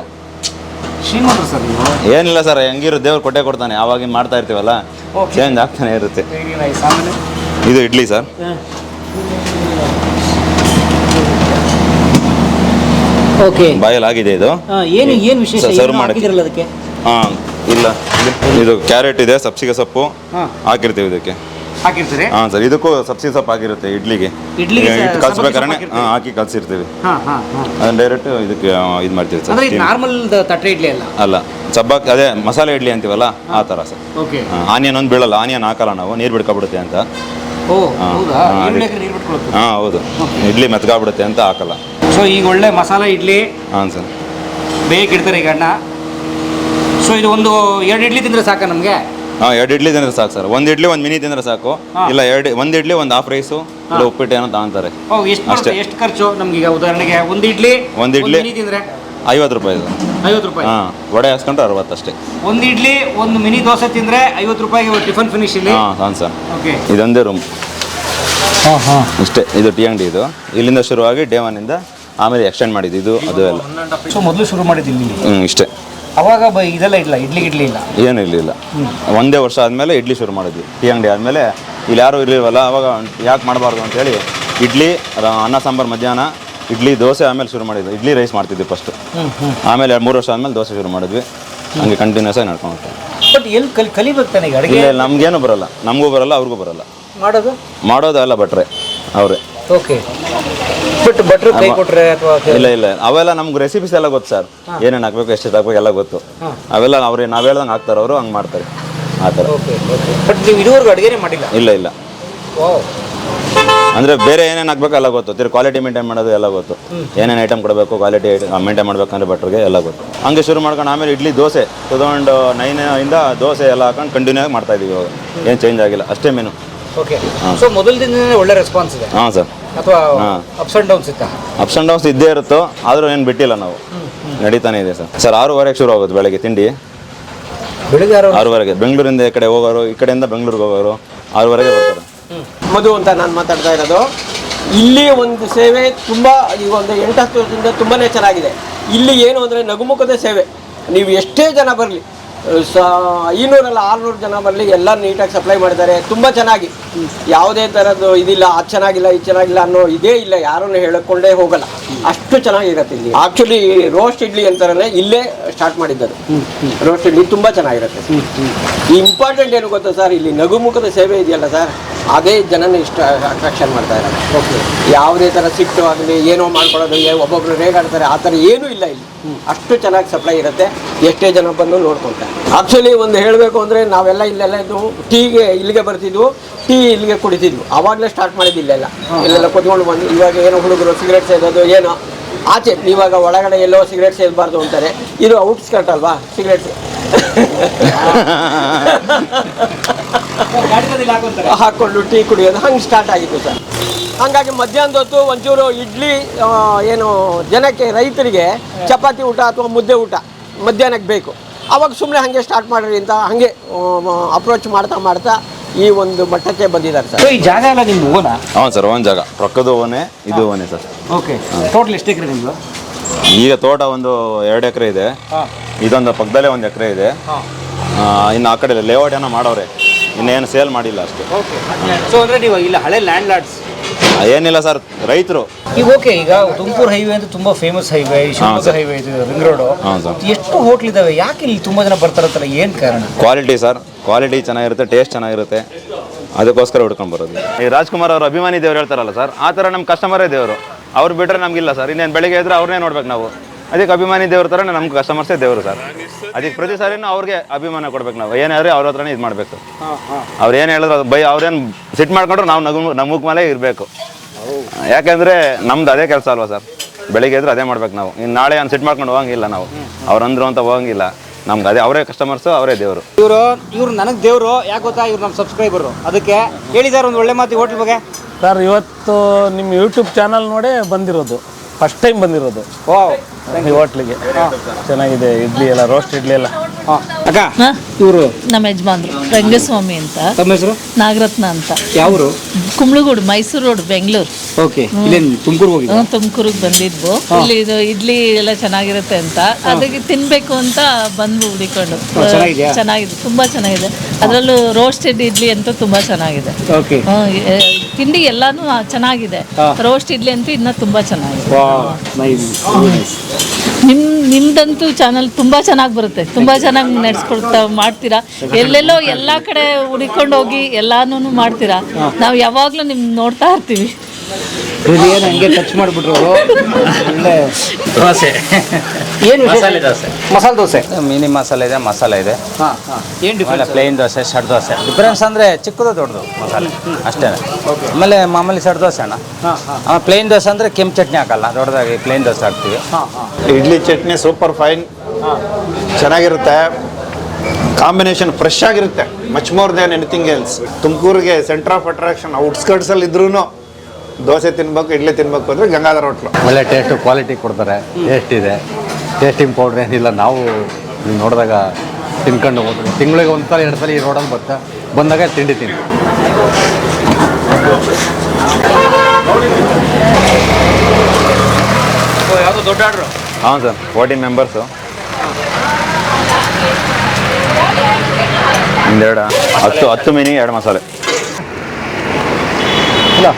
ಶ್ರೀಮಂತರು ಸರ್ ನೀವು? ಏನಿಲ್ಲ ಸರ್ ಹೆಂಗಿರೋ ದೇವ್ರು ಕೊಟ್ಟೆ ಕೊಡ್ತಾನೆ ಅವಾಗ ಮಾಡ್ತಾ ಇರ್ತೀವಲ್ಲ? Okay. ಚೇಂಜ್ ಆಗ್ತಾನೆ ಇರುತ್ತೆ. ವೆರಿ ನೈಸ್ ಆಮೇಲೆ ಇದು ಇಡ್ಲಿ ಸರ್. ಓಕೆ. ಬಾಯಲ್ಲಿ ಆಗಿದೆ ಇದು ಏನು ಏನು ವಿಶೇಷ? ಸರ್, serve ಏನು ಮಾಡಕ್ಕೆ. ಹಾಕಿದ್ರಲ್ಲ ಅದಕ್ಕೆ? ಹಾಂ ಇಲ್ಲ. ಇದು- ಇದು ಕ್ಯಾರೆಟ್ ಇದೆ ಸಬ್ಸಿಗೆ ಸೊಪ್ಪು. ಹಾಂ. ಹಾಕಿರ್ತೀವಿ ಇದಕ್ಕೆ. ಹಾಕಿರ್ತೀರಿ? ಹಾಂ ಸರ್ ಇದಕ್ಕೂ ಸಬ್ಸಿಡಿ ಸೊಪ್ಪು ಹಾಕಿರುತ್ತೆ ಇಡ್ಲಿಗೆ. ಇಡ್ಲಿಗೆ ಹಿಟ್ಟು ಕಲ್ಸ್ಬೇಕಾದ್ರೆ ಹಾಕಿ ಕಲ್ಸಿರ್ತೀವಿ. ಡೈರೆಕ್ಟ್ ಇದಕ್ಕೆ ಇದು ಮಾಡ್ತೀವಿ ಸರ್. ನಾರ್ಮಲ್ ತಟ್ಟೆ ಇಡ್ಲಿ ಅಲ್ಲ? ಅಲ್ಲ ಸಬ್ಬಕ್ಕಿ ಅದೇ ಮಸಾಲೆ ಇಡ್ಲಿ ಅಂತೀವಲ್ಲ ಆ ಥರ ಸರ್. ಓಕೆ ಆನಿಯನ್ ಒಂದು ಬೀಳಲ್ಲ ಆನಿಯನ್ ಹಾಕಲ್ಲ ನಾವು ನೀರು ಬಿಡ್ಕೊಬಿಡುತ್ತೆ ಅಂತ. ಹಾಂ ಹೌದು? ಇಡ್ಲಿ ಮೆತ್ಕಾಬಿಡುತ್ತೆ ಅಂತ ಹಾಕಲ್ಲ. ಸೊ ಈಗ ಒಳ್ಳೆ ಮಸಾಲೆ ಇಡ್ಲಿ ಹಾಂ ಸರ್. ಬೇಕಿಡ್ತಾರೆ ಈಗ ಅಣ್ಣ. ಸೊ ಇದು ಒಂದು ಎರಡು ಇಡ್ಲಿ ತಿಂದರೆ ಸಾಕ ನಮಗೆ? ಹಾಂ ಎರಡು ಇಡ್ಲಿ ತಿಂದ್ರೆ ಸಾಕು ಸರ್. ಒಂದು ಇಡ್ಲಿ ಒಂದು ಮಿನಿ ತಿಂದ್ರೆ ಸಾಕು. ಇಲ್ಲ ಎರಡು ಒಂದು ಇಡ್ಲಿ ಒಂದು ಹಾಫ್ ರೈಸು ಇಲ್ಲ ಉಪ್ಪಿಟ್ಟು ಏನೋ ತಗೊಂತಾರೆ. ಓ ಎಷ್ಟು ಅಷ್ಟೇ. ಎಷ್ಟು ಖರ್ಚು? ನಮ್ಗೆ ಈಗ ಉದಾಹರಣೆಗೆ ಒಂದು ಇಡ್ಲಿ ಒಂದು ಇಡ್ಲಿ. ಮಿನಿ ತಿಂದರೆ? ಐವತ್ತು ರೂಪಾಯಿ ಇದು. ಐವತ್ತು ರೂಪಾಯಿ? ಹಾಂ ವಡೆ ಹಾಸ್ಕೊಂಡ್ರೆ ಅರವತ್ತು ಅಷ್ಟೇ. ಒಂದು ಇಡ್ಲಿ ಒಂದು ಮಿನಿ ದೋಸೆ ತಿಂದ್ರೆ ಐವತ್ತು ರೂಪಾಯಿಗೆ ಟಿಫನ್ ಫಿನಿಶ್ ಇಲ್ಲಿ? ಹಾಂ ಹಾಂ ಸರ್. ಓಕೆ ಇದೊಂದೇ ರೂಮ್ ಹಾಂ ಹಾಂ. ಇಷ್ಟೇ ಇದು ಟಿ ಅಂಗಡಿ ಇದು. ಇಲ್ಲಿಂದ ಶುರುವಾಗಿ ಡೇ ಒನ್ನಿಂದ ಆಮೇಲೆ ಎಕ್ಸ್ಟೆಂಡ್ ಮಾಡಿದ್ದು ಇದು ಅದು ಎಲ್ಲ. ಸೊ ಮೊದಲು ಶುರು ಮಾಡಿದ್ದು ಇಲ್ಲಿ? ಹ್ಞೂ ಇಷ್ಟೇ. ಅವಾಗ ಬ ಇದೆಲ್ಲ ಇಲ್ಲ ಇಡ್ಲಿ ಇಡ್ಲಿ ಇಲ್ಲ. ಏನೂ ಇರಲಿಲ್ಲ ಒಂದೇ ವರ್ಷ ಆದಮೇಲೆ ಇಡ್ಲಿ ಶುರು ಮಾಡಿದ್ವಿ. ಟೀ ಅಂಗಡಿ ಆದಮೇಲೆ ಇಲ್ಲಿ ಯಾರೂ ಇರಲಿಲ್ವಲ್ಲ ಅವಾಗ ಯಾಕೆ ಮಾಡಬಾರ್ದು ಅಂತೇಳಿ ಇಡ್ಲಿ ರ- ಅನ್ನ ಸಾಂಬಾರು ಮಧ್ಯಾಹ್ನ ಇಡ್ಲಿ ದೋಸೆ ಆಮೇಲೆ ಶುರು ಮಾಡಿದ್ವಿ. ಇಡ್ಲಿ ರೈಸ್ ಮಾಡ್ತಿದ್ವಿ ಫಸ್ಟ್ ಆಮೇಲೆ ಮೂರು ವರ್ಷ ಆದಮೇಲೆ ದೋಸೆ ಶುರು ಮಾಡಿದ್ವಿ. ಹಂಗೆ ಕಂಟಿನ್ಯೂಸ್ ಆಗಿ ನಡ್ಕೊಂಡು ಬಟ್ ಎಲ್ಲಿ ಕಲಿ ಕಲಿಬೇಕು ಅಡುಗೆ? ಇಲ್ಲ ನಮಗೇನು ಬರಲ್ಲ. ನಮಗೂ ಬರಲ್ಲ ಅವ್ರಿಗೂ ಬರಲ್ಲ. ಮಾಡೋದು? ಮಾಡೋದಲ್ಲ ಬಟ್ರೆ ಭಟ್ರೆ ಅವರೇ. ಓಕೆ ಬಟ್ ಭಟ್ರು ಕೈ ಕೊಟ್ರೆ ಅಥವಾ ಇಲ್ಲ ಇಲ್ಲ. ಅವೆಲ್ಲ ನಮ್ಗೆ ರೆಸಿಪೀಸ್ ಎಲ್ಲ ಗೊತ್ತು ಸರ್. ಏನೇನು ಹಾಕ್ಬೇಕು ಎಷ್ಟು ಹಾಕ್ಬೇಕು ಎಲ್ಲ ಗೊತ್ತು. ಅವೆಲ್ಲ ಅವ್ರು ನಾವು ಹೇಳ್ದಂಗೆ ಹಾಕ್ತಾರೆ ಅವರು ಹಂಗೆ ಮಾಡ್ತಾರೆ. ಆ ಥರ. ಓಕೆ ಓಕೆ ಬಟ್ ನೀವು ಇದುವರೆಗೂ ಅಡುಗೆನೇ ಮಾಡಿಲ್ಲ? ಇಲ್ಲ ಇಲ್ಲ. ಅಂದರೆ ಬೇರೆ ಏನೇನು ಹಾಕ್ಬೇಕು ಎಲ್ಲ ಗೊತ್ತು. ತಿರು ಕ್ವಾಲಿಟಿ ಮೇಂಟೈನ್ ಮಾಡೋದು ಎಲ್ಲ ಗೊತ್ತು. ಏನೇನು ಐಟಮ್ ಕೊಡಬೇಕು ಕ್ವಾಲಿಟಿ ಮೇಂಟೈನ್ ಮಾಡ್ಬೇಕಂದ್ರೆ ಭಟ್ರಿಗೆ ಎಲ್ಲ ಗೊತ್ತು. ಹಂಗೆ ಶುರು ಮಾಡ್ಕೊಂಡು ಆಮೇಲೆ idli dosa. Two thousand nine ಇಂದ ದೋಸೆ ಎಲ್ಲ ಹಾಕೊಂಡು ಕಂಟಿನ್ಯೂ ಆಗಿ ಮಾಡ್ತಾ ಇದೀವಿ ಇವಾಗ. ಏನು ಚೇಂಜ್ ಆಗಿಲ್ಲ. ಅಷ್ಟೇ ಮೆನು ಓಕೆ ಸೊ ಮೊದಲ ದಿನನೇ ಒಳ್ಳೆ ರೆಸ್ಪಾನ್ಸ್ ಇದೆ. ಹಾಂ ಸರ್ ಅಥವಾ ಹಾಂ. ಅಪ್ಸ್ ಆ್ಯಂಡ್ ಡೌನ್ಸ್ ಇತ್ತಾ? ಅಪ್ಸ್ ಆ್ಯಂಡ್ ಡೌನ್ಸ್ ಇದ್ದೇ ಇರುತ್ತೋ ಆದರೂ ಏನು ಬಿಟ್ಟಿಲ್ಲ ನಾವು. ನಡೀತಾನೆ ಇದೆ ಸರ್ ಸರ್ ಆರೂವರೆಗೆ ಶುರು ಆಗುತ್ತೆ ಬೆಳಗ್ಗೆ ತಿಂಡಿ. ಬೆಳಿಗ್ಗೆ ಆರೂವರೆಗೆ. ಬೆಂಗಳೂರಿಂದ ಈ ಕಡೆ ಹೋಗೋರು ಈ ಕಡೆಯಿಂದ ಬೆಂಗಳೂರಿಗೆ ಹೋಗೋರು ಆರೂವರೆಗೆ ಬರ್ತಾರೆ. ಮಧು ಅಂತ ನಾನು ಮಾತಾಡ್ತಾ ಇರೋದು. ಇಲ್ಲಿ ಒಂದು ಸೇವೆ ತುಂಬ ಈಗ ಒಂದು ಎಂಟು ಹತ್ತು ವರ್ಷದಿಂದ ತುಂಬಾ ಚೆನ್ನಾಗಿದೆ. ಇಲ್ಲಿ ಏನು ಅಂದರೆ ನಗುಮುಖದ ಸೇವೆ. ನೀವು ಎಷ್ಟೇ ಜನ ಬರಲಿ ಸ ಐನೂರಲ್ಲ ಆರುನೂರು ಜನ ಬರಲಿ ಎಲ್ಲ ನೀಟಾಗಿ ಸಪ್ಲೈ ಮಾಡಿದ್ದಾರೆ. ತುಂಬ ಚೆನ್ನಾಗಿ. ಯಾವುದೇ ಥರದ್ದು ಇದಿಲ್ಲ ಅದು ಚೆನ್ನಾಗಿಲ್ಲ ಇದು ಚೆನ್ನಾಗಿಲ್ಲ ಅನ್ನೋ ಇದೇ ಇಲ್ಲ ಯಾರನ್ನು ಹೇಳಿಕೊಂಡೇ ಹೋಗಲ್ಲ. ಅಷ್ಟು ಚೆನ್ನಾಗಿರುತ್ತೆ ಇಲ್ಲಿ. ಆ್ಯಕ್ಚುಲಿ ರೋಸ್ಟ್ ಇಡ್ಲಿ ಅಂತಾರೇ ಇಲ್ಲೇ ಸ್ಟಾರ್ಟ್ ಮಾಡಿದ್ದದು ರೋಸ್ಟ್ ಇಡ್ಲಿ ತುಂಬ ಚೆನ್ನಾಗಿರುತ್ತೆ. ಇಂಪಾರ್ಟೆಂಟ್ ಏನು ಗೊತ್ತಾ ಸರ್ ಇಲ್ಲಿ ನಗುಮುಖದ ಸೇವೆ ಇದೆಯಲ್ಲ ಸರ್ ಅದೇ ಜನನ ಇಷ್ಟ ಅಟ್ರಾಕ್ಷನ್ ಮಾಡ್ತಾ ಇರೋದು ಓಕೆ ಯಾವುದೇ ಥರ ಸಿಟ್ಟು ಆಗಲಿ, ಏನೋ ಮಾಡ್ಕೊಳ್ಳೋದು ಒಬ್ಬೊಬ್ರು ರೇಗಾಡ್ತಾರೆ, ಆ ಥರ ಏನೂ ಇಲ್ಲ ಇಲ್ಲಿ. ಅಷ್ಟು ಚೆನ್ನಾಗಿ ಸಪ್ಲೈ ಇರುತ್ತೆ. ಎಷ್ಟೇ ಜನ ಬಂದು ನೋಡ್ಕೊಳ್ತಾರೆ. ಆ್ಯಕ್ಚುಲಿ ಒಂದು ಹೇಳಬೇಕು ಅಂದರೆ ನಾವೆಲ್ಲ ಇಲ್ಲೆಲ್ಲ ಇದ್ದು ಟೀಗೆ ಇಲ್ಲಿಗೆ ಬರ್ತಿದ್ವು, ಟೀ ಇಲ್ಲಿಗೆ ಕುಡಿತಿದ್ವು. ಆವಾಗಲೇ ಸ್ಟಾರ್ಟ್ ಮಾಡಿದ್ದು ಇಲ್ಲೆಲ್ಲ. ಇಲ್ಲೆಲ್ಲ ಕುತ್ಕೊಂಡು ಬಂದು ಇವಾಗ ಏನೋ ಹುಡುಗರು ಸಿಗರೇಟ್ ಸೇದೋದು, ಏನೋ. ಆಚೆ, ಇವಾಗ ಒಳಗಡೆ ಎಲ್ಲೋ ಸಿಗರೇಟ್ ಸೇದಬಾರ್ದು ಅಂತಾರೆ. ಇದು ಔಟ್ಸ್ಕರ್ಟ್ ಅಲ್ವಾ? ಸಿಗರೇಟ್ ಹಾಕ್ಕೊಂಡು ಟೀ ಕುಡಿಯೋದು. ಹಂಗೆ ಸ್ಟಾರ್ಟ್ ಆಗಿತ್ತು ಸರ್. ಹಾಗಾಗಿ ಮಧ್ಯಾಹ್ನದ ಹೊತ್ತು ಒಂಚೂರು ಇಡ್ಲಿ ಏನು ಜನಕ್ಕೆ ರೈತರಿಗೆ ಚಪಾತಿ ಊಟ ಅಥವಾ ಮುದ್ದೆ ಊಟ ಮಧ್ಯಾಹ್ನಕ್ಕೆ ಬೇಕು. ಅವಾಗ ಸುಮ್ಮನೆ ಹಾಗೆ ಸ್ಟಾರ್ಟ್ ಮಾಡ್ರಿ ಅಂತ ಹಾಗೆ ಅಪ್ರೋಚ್ ಮಾಡ್ತಾ ಮಾಡ್ತಾ ಈ ಒಂದು ಮಟ್ಟಕ್ಕೆ ಬಂದಿದ್ದಾರೆ ಸರ್. ಈ ಜಾಗ ಎಲ್ಲ ನಿಮ್ದು ಓನಾ? ಹಾಂ ಸರ್ ಒಂದು ಜಾಗ. ರೊಕ್ಕದ ಓನೆ ಇದು ಓನೆ ಸರ್. ಓಕೆ. ಟೋಟಲ್ ಎಷ್ಟು ಎಕರೆ ನಿಮ್ಮದು ಈಗ ತೋಟ ಒಂದು ಎರಡು ಎಕರೆ ಇದೆ. ಇದೊಂದು ಪಕ್ಕದಲ್ಲೇ ಒಂದು ಎಕರೆ ಇದೆ. ಇನ್ನು ಆ ಕಡೆ ಲೇಔಟ್ ಏನೋ ಮಾಡವ್ರೆ. ಇನ್ನೇನು ಸೇಲ್ ಮಾಡಿಲ್ಲ ಅಷ್ಟೇ. ಓಕೆ ಸೊ ಅಂದರೆ ನೀವು ಇಲ್ಲ ಹಳೆ ಲ್ಯಾಂಡ್ ಲಾರ್ಡ್ಸ್ ಏನಿಲ್ಲ ಸರ್ ರೈತರು. ಈಗ ಓಕೆ ಈಗ ತುಮಕೂರು ಹೈವೇ ಅಂತ ತುಂಬಾ ಫೇಮಸ್ ಹೈವೇ ಶಿವಮೊಗ್ಗ. ಹೈವೇ ಇದು ರಿಂಗ್ ರೋಡ್ ಸರ್. ಎಷ್ಟು ಹೋಟ್ಲ್ ಇದಾವೆ? ಯಾಕೆ ಇಲ್ಲಿ ತುಂಬಾ ಜನ ಬರ್ತಾರತ್ತಲ್ಲ ಏನು ಕಾರಣ? Quality sir. ಕ್ವಾಲಿಟಿ ಚೆನ್ನಾಗಿರುತ್ತೆ ಟೇಸ್ಟ್ ಚೆನ್ನಾಗಿರುತ್ತೆ. ಅದಕ್ಕೋಸ್ಕರ ಹುಡ್ಕೊಂಡು ಬರೋದು. ಈ ರಾಜ್ಕುಮಾರ್ ಅವ್ರ ಅಭಿಮಾನಿ ದೇವ್ರು ಹೇಳ್ತಾರಲ್ಲ ಸರ್ ಆ ಥರ ನಮ್ಮ ಕಸ್ಟಮರೇ ದೇವರು. ಅವ್ರು ಬಿಟ್ಟರೆ ನಮಗಿಲ್ಲ ಸರ್. ಇನ್ನೇನು ಬೆಳಿಗ್ಗೆ ಇದ್ರೆ ಅವ್ರನ್ನೇ ನೋಡ್ಬೇಕು ನಾವು. ಅದಕ್ಕೆ ಅಭಿಮಾನಿ ದೇವ್ರ ಥರ ನಮ್ಮ ಕಸ್ಟಮರ್ಸೇ ದೇವರು ಸರ್. ಅದಕ್ಕೆ ಪ್ರತಿ ಸಾರಿನೂ ಅವ್ರಿಗೆ ಅಭಿಮಾನ ಕೊಡ್ಬೇಕು ನಾವು. ಏನಾದ್ರೆ ಅವ್ರ ಹತ್ರನೇ ಇದು ಮಾಡಬೇಕು. ಅವ್ರು ಏನು ಹೇಳಿದ್ರು ಅದು ಬೈ ಅವ್ರೇನು ಸಿಟ್ ಮಾಡ್ಕೊಂಡ್ರು ನಾವು ನಗು ನಮಗ್ ಮೇಲೆ ಇರಬೇಕು. ಯಾಕೆಂದರೆ ನಮ್ದು ಅದೇ ಕೆಲಸ ಅಲ್ವಾ ಸರ್? ಬೆಳಿಗ್ಗೆ ಇದ್ರೆ ಅದೇ ಮಾಡ್ಬೇಕು ನಾವು. ಇನ್ನು ನಾಳೆ ಅವ್ನು ಸಿಟ್ ಮಾಡ್ಕೊಂಡು ಹೋಗಂಗಿಲ್ಲ ನಾವು. ಅವ್ರು ಅಂದ್ರು ಅಂತ ಹೋಗಂಗಿಲ್ಲ. ನಮ್ಗೆ ಅದೇ ಅವರೇ ಕಸ್ಟಮರ್ಸು ಅವರೇ ದೇವರು. ಇವರು ಇವ್ರು ನನಗೆ ದೇವರು. ಯಾಕೆ ಗೊತ್ತಾ? ಇವ್ರು ನಮ್ಮ ಸಬ್ಸ್ಕ್ರೈಬರು ಅದಕ್ಕೆ ಹೇಳಿ ಸರ್ ಒಂದು ಒಳ್ಳೆ ಮಾತು ಹೋಟ್ಲ್ ಬಗ್ಗೆ. ಸರ್ ಇವತ್ತು ನಿಮ್ಮ ಯೂಟ್ಯೂಬ್ ಚಾನಲ್ ನೋಡೇ ಬಂದಿರೋದು. ಫಸ್ಟ್ ಟೈಮ್ ಬಂದಿರೋದು. ಈ ಹೋಟ್ಲಿಗೆ ಚೆನ್ನಾಗಿದೆ ಇಡ್ಲಿ ಎಲ್ಲ ರೋಸ್ಟ್ ಇಡ್ಲಿ ಎಲ್ಲ. ಅಕ್ಕ ಹಾ? ಇವರು? ನಮ್ಮ ಯಜಮಾನ್ರು ರಂಗಸ್ವಾಮಿ ಅಂತ. ತಮ್ಮ ಹೆಸರು? ನಾಗರತ್ನ ಅಂತ. ಯಾವರು? ಕುಂಬಳಗೂಡು ಮೈಸೂರು ರೋಡ್ ಬೆಂಗಳೂರು. ಓಕೆ ಇಲ್ಲೇನು ತುಮಕೂರು ಹೋಗಿ ತುಮಕೂರಿಗೆ ಬಂದಿದ್ವು. ಇಲ್ಲಿ ಇದು ಇಡ್ಲಿ ಎಲ್ಲ ಚೆನ್ನಾಗಿರುತ್ತೆ ಅಂತ. ಅದಕ್ಕೆ ತಿನ್ಬೇಕು ಅಂತ ಬಂದು ಹುಡಿಕೊಂಡು. ಚೆನ್ನಾಗಿದ್ಯಾ? ಚೆನ್ನಾಗಿದೆ ತುಂಬಾ ಚೆನ್ನಾಗಿದೆ. ಅದರಲ್ಲೂ ರೋಸ್ಟೆಡ್ ಇಡ್ಲಿ ಅಂತೂ ತುಂಬಾ ಚೆನ್ನಾಗಿದೆ. ಓಕೆ. ಹ್ಮ್, ಎ- ತಿಂಡಿ ಎಲ್ಲಾನು ಚೆನ್ನಾಗಿದೆ. ರೋಸ್ಟ್ ಇಡ್ಲಿ ಅಂತೂ ಇನ್ನ ತುಂಬಾ ಚೆನ್ನಾಗಿದೆ. ವಾ ನೈಸ್ ನಿಮ್ ನಿಮ್ದಂತೂ ಚಾನಲ್ ತುಂಬಾ ಚೆನ್ನಾಗಿ ಬರುತ್ತೆ. ತುಂಬಾ ಚೆನ್ನಾಗಿ ನಡೆಸ್ಕೊಡ್ತಾ ಮಾಡ್ತೀರಾ? ಎಲ್ಲೆಲ್ಲೋ ಎಲ್ಲಾ ಕಡೆ ಹುಡಿಕೊಂಡು ಹೋಗಿ ಎಲ್ಲಾನು ಮಾಡ್ತೀರಾ? ನಾವು ಯಾವಾಗ್ಲೂ ನಿಮ್ ನೋಡ್ತಾ ಇರ್ತೀವಿ. ಹೃದಯನ ಹಂಗೆ ಟಚ್ ಮಾಡಿಬಿಟ್ರು ಒಳ್ಳೆ ದೋಸೆ. ಏನು ಮಸಾಲೆ ದೋಸೆ. ಮಸಾಲೆ ದೋಸೆ. ಮಿನಿ ಮಸಾಲೆ ಇದೆ ಮಸಾಲೆ ಇದೆ. ಹಾಂ ಹಾಂ. ಏನು difference plain dosa set dosa. Difference ಅಂದರೆ ಚಿಕ್ಕದು ದೊಡ್ಡದು ಮಸಾಲೆ. ಅಷ್ಟೇ. ಆಮೇಲೆ ಮಾಮೂಲಿ ಸಡ್ ದೋಸೆ ಅಣ್ಣ. ಹಾಂ ಪ್ಲೇನ್ ದೋಸೆ ಅಂದರೆ ಕೆಂಪು ಚಟ್ನಿ ಹಾಕಲ್ಲ ದೊಡ್ಡದಾಗಿ ಪ್ಲೇನ್ ದೋಸೆ ಹಾಕ್ತೀವಿ. ಹಾಂ ಹಾಂ. ಇಡ್ಲಿ ಚಟ್ನಿ ಸೂಪರ್ ಫೈನ್ ಚೆನ್ನಾಗಿರುತ್ತೆ. ಕಾಂಬಿನೇಷನ್ ಫ್ರೆಶ್ ಆಗಿರುತ್ತೆ. Much more than anything else ತುಮಕೂರಿಗೆ ಸೆಂಟರ್ ಆಫ್ ಅಟ್ರಾಕ್ಷನ್ ಔಟ್ಸ್ಕರ್ಟ್ಸ್ ಅಲ್ಲಿ ಇದ್ರೂ ದೋಸೆ ತಿನ್ಬೇಕು ಇಡ್ಲಿ ತಿನ್ಬೇಕು ಅಂದ್ರೆ ಗಂಗಾಧರ ಹೋಟ್ಲು. ಒಳ್ಳೆ ಟೇಸ್ಟು ಕ್ವಾಲಿಟಿ ಕೊಡ್ತಾರೆ. ಟೇಸ್ಟ್ ಇದೆ. ಟೇಸ್ಟಿಂಗ್ ಪೌಡ್ರ್ ಏನಿಲ್ಲ ನಾವು ನೋಡಿದಾಗ ತಿನ್ಕೊಂಡು ಹೋಗ್ತೀವಿ ತಿಂಗಳಿಗೆ ಒಂದು ಸಲ ಎರಡು ಸಲ ಈ ರೋಡಲ್ಲಿ ಬರ್ತಾ ಬಂದಾಗ ತಿಂಡಿ ತಿನ್ನಿ. ಯಾವುದೋ ದೊಡ್ಡ ಆರ್ಡ್ರು ಹಾಂ ಸರ್ ಫೋರ್ಟೀನ್ ಮೆಂಬರ್ಸು ಒಂದೆರಡು ಹತ್ತು ಹತ್ತು ಮಿನಿ ಎರಡು ಮಸಾಲೆ. ಇಲ್ಲ.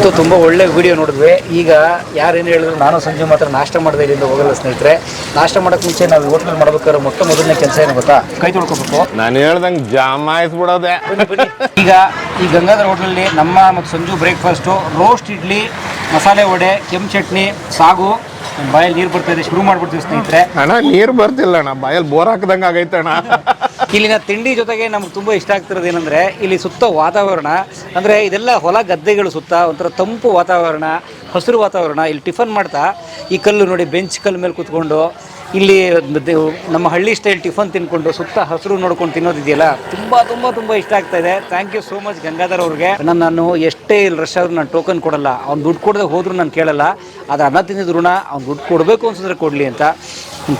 ಅಂತೂ ತುಂಬ ಒಳ್ಳೆ ವಿಡಿಯೋ ನೋಡಿದ್ವಿ. ಈಗ ಯಾರೇನು ಹೇಳಿದ್ರು ನಾನು ಸಂಜೆ ಮಾತ್ರ ನಾಷ್ಟ ಮಾಡಿದೆ ಇಲ್ಲಿಂದ ಹೋಗಲ್ಲ ಸ್ನೇಹಿತರೆ. ನಾಷ್ಟ ಮಾಡೋಕ್ಕೆ ಮುಂಚೆ ನಾವು ಹೋಟ್ಲಲ್ಲಿ ಮಾಡ್ಬೇಕಾದ್ರೆ ಮೊಟ್ಟ ಮೊದಲನೇ ಕೆಲಸ ಏನು ಗೊತ್ತಾ? ಕೈ ತೊಳ್ಕೊಬೇಕು. ನಾನು ಹೇಳ್ದಂಗೆ ಜಾಮಾಯಿಸ್ಬಿಡೋದೆ ಈಗ ಈ ಗಂಗಾಧರ ಹೋಟ್ಲಲ್ಲಿ ನಮ್ಮ ಮತ್ತು ಸಂಜು ಬ್ರೇಕ್ಫಾಸ್ಟು ರೋಸ್ಟ್ ಇಡ್ಲಿ ಮಸಾಲೆ ವಡೆ ಕೆಂಪು ಚಟ್ನಿ ಸಾಗು. ಬಾಯಲ್ಲಿ ನೀರು ಬರ್ತಾ ಇದೆ ಶುರು ಮಾಡ್ಬಿಡ್ತೀವಿ ಸ್ನೇಹಿತರೆ. ಅಣ್ಣ ನೀರು ಬರ್ತಿಲ್ಲ ಅಣ್ಣ ಬಾಯಲ್ಲಿ ಬೋರ್ ಹಾಕ್ದಂಗೆ ಅಣ್ಣ. ಇಲ್ಲಿನ ತಿಂಡಿ ಜೊತೆಗೆ ನಮ್ಗೆ ತುಂಬ ಇಷ್ಟ ಆಗ್ತಿರೋದು ಏನಂದರೆ ಇಲ್ಲಿ ಸುತ್ತ ವಾತಾವರಣ ಅಂದರೆ ಇದೆಲ್ಲ ಹೊಲ ಗದ್ದೆಗಳು ಸುತ್ತ ಒಂಥರ ತಂಪು ವಾತಾವರಣ ಹಸಿರು ವಾತಾವರಣ ಇಲ್ಲಿ ಟಿಫನ್ ಮಾಡ್ತಾ ಈ ಕಲ್ಲು ನೋಡಿ ಬೆಂಚ್ ಕಲ್ಲು ಮೇಲೆ ಕೂತ್ಕೊಂಡು ಇಲ್ಲಿ ನಮ್ಮ ಹಳ್ಳಿ ಸ್ಟೈಲ್ ಟಿಫನ್ ತಿನ್ಕೊಂಡು ಸುತ್ತ ಹಸಿರು ನೋಡ್ಕೊಂಡು ತಿನ್ನೋದಿದೆಯಲ್ಲ, ತುಂಬ ತುಂಬ ತುಂಬ ಇಷ್ಟ ಆಗ್ತಾ ಇದೆ. Thank you so much Gangadhar ಅವ್ರಿಗೆ. ನಾನು ನಾನು ಎಷ್ಟೇ ಇಲ್ಲಿ ರಶ್ ಆದ್ರೂ ನಾನು ಟೋಕನ್ ಕೊಡಲ್ಲ. ಅವ್ನು ದುಡ್ಡು ಕೊಡದೆ ಹೋದ್ರೂ ನಾನು ಕೇಳಲ್ಲ. ಅದು ಅನ್ನ ತಿಂದಿದ ಋಣ ಅವ್ನು ದುಡ್ಡು ಕೊಡಬೇಕು ಅನ್ಸಿದ್ರೆ ಕೊಡಲಿ ಅಂತ.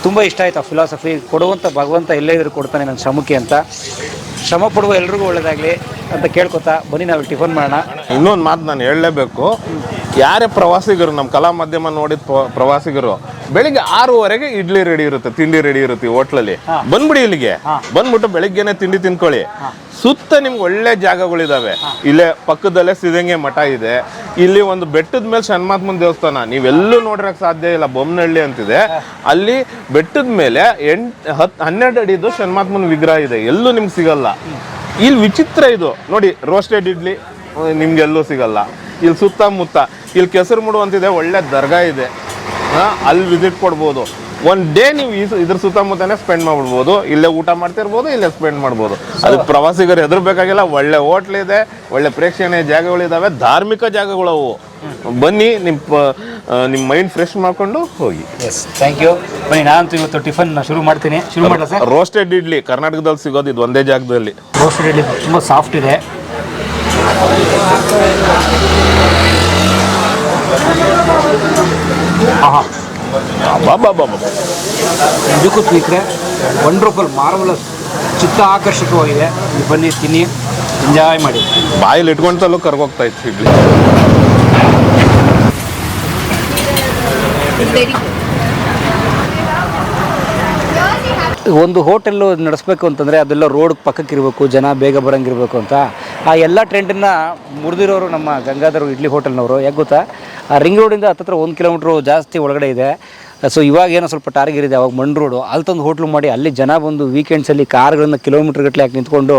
ತುಂಬ ಇಷ್ಟ ಆಯ್ತು ಆ ಫಿಲಾಸಫಿ ಕೊಡುವಂಥ ಭಗವಂತ ಎಲ್ಲೇ ಇದ್ರೂ ಕೊಡ್ತಾನೆ ನನ್ನ ಶ್ರಮಕ್ಕೆ ಅಂತ. ಶ್ರಮ ಪಡುವ ಎಲ್ರಿಗೂ ಒಳ್ಳೇದಾಗಲಿ ಅಂತ ಕೇಳ್ಕೊತಾ ಬನ್ನಿ ನಾವು ಟಿಫನ್ ಮಾಡೋಣ. ಇನ್ನೊಂದು ಮಾತು ನಾನು ಹೇಳಲೇಬೇಕು. ಯಾರೇ ಪ್ರವಾಸಿಗರು ನಮ್ಮ ಕಲಾ ಮಾಧ್ಯಮ ನೋಡಿದ ಪ್ರ- ಪ್ರವಾಸಿಗರು ಬೆಳಿಗ್ಗೆ ಆರೂವರೆಗೆ ಇಡ್ಲಿ ರೆಡಿ ಇರುತ್ತೆ ತಿಂಡಿ ರೆಡಿ ಇರುತ್ತೆ ಹೋಟ್ಲಲ್ಲಿ ಬಂದ್ಬಿಡಿ ಇಲ್ಲಿಗೆ. ಬಂದ್ಬಿಟ್ಟು ಬೆಳಿಗ್ಗೆನೆ ತಿಂಡಿ ತಿನ್ಕೊಳ್ಳಿ ಸುತ್ತ ನಿಮ್ಗೆ ಒಳ್ಳೆ ಜಾಗಗಳಿದಾವೆ. ಇಲ್ಲೇ ಪಕ್ಕದಲ್ಲೇ ಸಿದಂಗೆ ಮಠ ಇದೆ. ಇಲ್ಲಿ ಒಂದು ಬೆಟ್ಟದ ಮೇಲೆ ಶನ್ಮಾತ್ಮನ ದೇವಸ್ಥಾನ. ನೀವೆಲ್ಲೂ ನೋಡ್ರಕ್ ಸಾಧ್ಯ ಇಲ್ಲ. ಬೊಮ್ಮನಹಳ್ಳಿ ಅಂತಿದೆ. ಅಲ್ಲಿ ಬೆಟ್ಟದ ಮೇಲೆ ಎಂಟ್ ಹತ್ ಹನ್ನೆರಡು ಅಡಿದು ಶನ್ಮಾತ್ಮನ ವಿಗ್ರಹ ಇದೆ. ಎಲ್ಲೂ ನಿಮ್ಗೆ ಸಿಗಲ್ಲ. ಇಲ್ಲಿ ವಿಚಿತ್ರ ಇದು. ನೋಡಿ ರೋಸ್ಟೆಡ್ ಇಡ್ಲಿ ನಿಮ್ಗೆಲ್ಲೂ ಸಿಗಲ್ಲ. ಇಲ್ಲಿ ಸುತ್ತಮುತ್ತ ಇಲ್ಲಿ ಕೆಸರು ಮುಡು ಅಂತಿದೆ ಒಳ್ಳೆ ದರ್ಗಾ ಇದೆ. ಹಾ, ಅಲ್ಲಿ ವಿಸಿಟ್ ಕೊಡ್ಬೋದು. ಒನ್ ಡೇ ನೀವು ಈ ಇದ್ರ ಸುತ್ತಮುತ್ತನೇ ಸ್ಪೆಂಡ್ ಮಾಡ್ಬಿಡ್ಬೋದು ಇಲ್ಲೇ ಊಟ ಮಾಡ್ತಿರ್ಬೋದು ಇಲ್ಲೇ ಸ್ಪೆಂಡ್ ಮಾಡ್ಬೋದು. ಅದು ಪ್ರವಾಸಿಗರು ಹೆದರ್ಬೇಕಾಗಿಲ್ಲ ಒಳ್ಳೆ ಹೋಟ್ಲ್ ಇದೆ ಒಳ್ಳೆ ಪ್ರೇಕ್ಷಣೀಯ ಜಾಗಗಳಿದಾವೆ ಧಾರ್ಮಿಕ ಜಾಗಗಳು ಅವು ಬನ್ನಿ ನಿಮ್ಮ ನಿಮ್ಮ ಮೈಂಡ್ ಫ್ರೆಶ್ ಮಾಡ್ಕೊಂಡು ಹೋಗಿ. ಎಸ್ ಥ್ಯಾಂಕ್ ಯು ಬನ್ನಿ ನಾನಂತೂ ಇವತ್ತು ಟಿಫನ್ ಶುರು ಮಾಡ್ತೀನಿ. ಶುರು ಮಾಡಲ ಸರ್? ರೋಸ್ಟೆಡ್ ಇಡ್ಲಿ ಕರ್ನಾಟಕದಲ್ಲಿ ಸಿಗೋದು ಇದು ಒಂದೇ ಜಾಗದಲ್ಲಿ. ರೋಸ್ಟೆಡ್ ಇಡ್ಲಿ ತುಂಬ ಸಾಫ್ಟ್ ಇದೆ. ಆಹಾ. ನಿಜಕ್ಕೂ ಸ್ನೇಹಿತರೆ ವಂಡರ್ಫುಲ್ ಮಾರ್ವಲಸ್ ಚಿತ್ತ ಆಕರ್ಷಕವಾಗಿದೆ ನೀವು ಬನ್ನಿ ತಿನ್ನಿ ಎಂಜಾಯ್ ಮಾಡಿ. ಬಾಯಲ್ಲಿ ಇಟ್ಕೊಂತಲ್ಲೂ ಕರ್ಗೋಗ್ತಾ ಇತ್ತು ಇಡ್ಲಿ ಒಂದು ಹೋಟೆಲ್ಲು ನಡೆಸ್ಬೇಕು ಅಂತಂದರೆ ಅದೆಲ್ಲ ರೋಡ್ ಪಕ್ಕಕ್ಕೆ ಇರಬೇಕು ಜನ ಬೇಗ ಬರೋಂಗಿರಬೇಕು ಅಂತ. ಆ ಎಲ್ಲ ಟ್ರೆಂಡನ್ನು ಮುರಿದಿರೋರು ನಮ್ಮ ಗಂಗಾಧರ ಇಡ್ಲಿ ಹೋಟೆಲ್ನವರು. ಯಾಕೆ ಗೊತ್ತಾ? ಆ ರಿಂಗ್ ರೋಡಿಂದ ಹತ್ತತ್ರ ಒಂದು ಕಿಲೋಮೀಟ್ರು ಜಾಸ್ತಿ ಒಳಗಡೆ ಇದೆ. ಸೊ ಇವಾಗ ಏನೋ ಸ್ವಲ್ಪ ಟಾರ್ಗೆಟ್ ಇದೆ, ಅವಾಗ ಮಣ್ಣು ರೋಡು. ಅಲ್ಲಿ ತಂದು ಹೋಟ್ಲು ಮಾಡಿ, ಅಲ್ಲಿ ಜನ ಬಂದು ವೀಕೆಂಡ್ಸಲ್ಲಿ ಕಾರ್ಗಳನ್ನು ಕಿಲೋಮೀಟ್ರ್ ಗಟ್ಟಲೆ ಹಾಕಿ ನಿಂತ್ಕೊಂಡು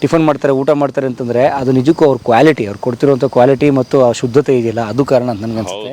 ಟಿಫನ್ ಮಾಡ್ತಾರೆ, ಊಟ ಮಾಡ್ತಾರೆ ಅಂತಂದರೆ ಅದು ನಿಜಕ್ಕೂ ಅವ್ರ ಕ್ವಾಲಿಟಿ ಅವ್ರು ಕೊಡ್ತಿರೋಂಥ ಕ್ವಾಲಿಟಿ ಮತ್ತು ಆ ಶುದ್ಧತೆ ಇದೆಯಲ್ಲ, ಅದು ಕಾರಣ ಅಂತ ನನಗನ್ಸುತ್ತೆ.